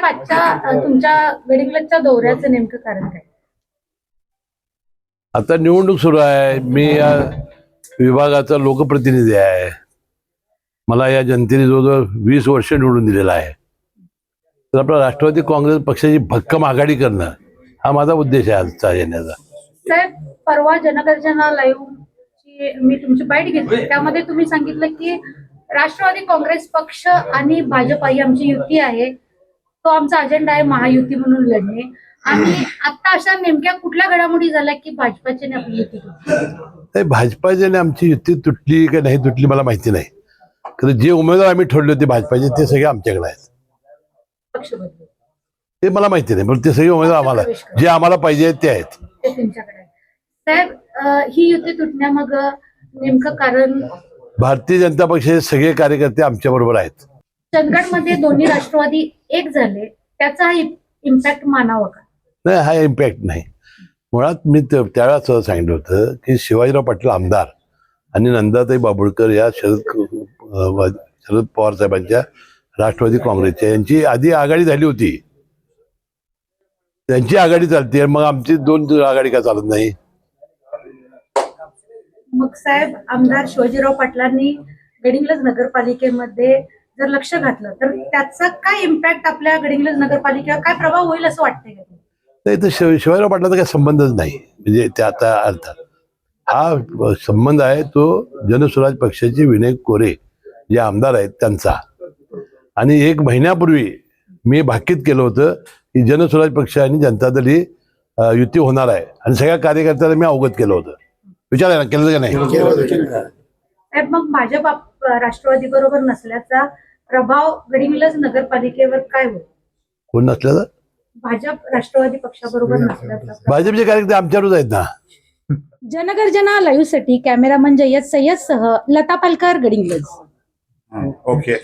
साहेब आजच्या तुमच्या गडिंग्लजच्या दौऱ्याचं नेमकं कारण काय? आता निवडणूक सुरू आहे. मी या विभागाचा लोकप्रतिनिधी आहे. मला या जनतेने जवळजवळ वीस वर्ष निवडून दिलेला आहे. तर आपला राष्ट्रवादी काँग्रेस पक्षाची भक्कम आघाडी करणं हा माझा उद्देश आहे आजचा येण्याचा. साहेब परवा जनगर्जना लाईव्ह ची मी तुमची बाईट घेतली. त्यामध्ये तुम्ही सांगितलं की राष्ट्रवादी काँग्रेस पक्ष आणि भाजप ही आमची युती आहे. तो आमचा अजेंडा आहे महायुती म्हणून लढणे. आणि आता अशा नेमक्या कुठल्या घडामोडी झाल्या की भाजपाची आपली युती? नाही भाजपाच्याने आमची युती तुटली का नाही तुटली मला माहिती नाही. कारण जे उमेदवार आम्ही ठरले होते भाजपाचे ते सगळे आमच्याकडे आहेत. पक्ष बदलू ते मला माहिती नाही पण ते सगळे उमेदवार आम्हाला जे आम्हाला पाहिजे ते आहेत. ते तुमच्याकडे आहे. साहेब अ, ही युती तुटण्यामाग नेमकं कारण? भारतीय जनता पक्षाचे सगळे कार्यकर्ते आमच्या बरोबर आहेत. चंदगडमध्ये दोन्ही राष्ट्रवादी एक झाले त्याचा हा इम्पॅक्ट मानावा का? नाही हा इम्पॅक्ट नाही. मुळात मी त्या- त्यावेळेस सांगितलं होतं की शिवाजीराव पाटील आमदार आणि नंदाताई बाबुळकर या शरद शरद पवार साहेबांच्या राष्ट्रवादी काँग्रेसच्या यांची आधी आघाडी झाली होती. त्यांची आघाडी चालते मग आमची दोन आघाडी का चालत नाही? मग साहेब आमदार शिवाजीराव पाटलांनी गडिंग्लज नगरपालिकेमध्ये जर लक्ष घातलं तर त्याचा काय इम्पॅक्ट आपल्या गडिंग्लज नगरपालिकेवर काय प्रभाव होईल असं वाटतंय का? नाही तर शिव शिवाजीराव पाटलाचा काही संबंधच नाही. म्हणजे त्या आता अर्थात. हा संबंध आहे तो जनस्वराज पक्षाचे विनय कोरे जे आमदार आहेत त्यांचा. आणि एक महिन्यापूर्वी मी भाकीत केलं होतं की जनस्वराज पक्ष आणि जनता दल ही युती होणार आहे. आणि सगळ्या कार्यकर्त्यांना मी अवगत केलं होतं. विचार केलं का नाही? मग भाजप राष्ट्रवादी बरोबर नसल्याचा प्रभाव गडिंग्लज नगरपालिकेवर काय होईल? कोण नसल्याचं भाजप राष्ट्रवादी पक्षाबरोबर नसल्याचा भाजपचे कार्यकर्ते आमच्यावरच आहेत ना. जनगर्जना लाईव्हसाठी कॅमेरामन जय्यद सय्यद सह लता पालकर गडिंग्लज. ओके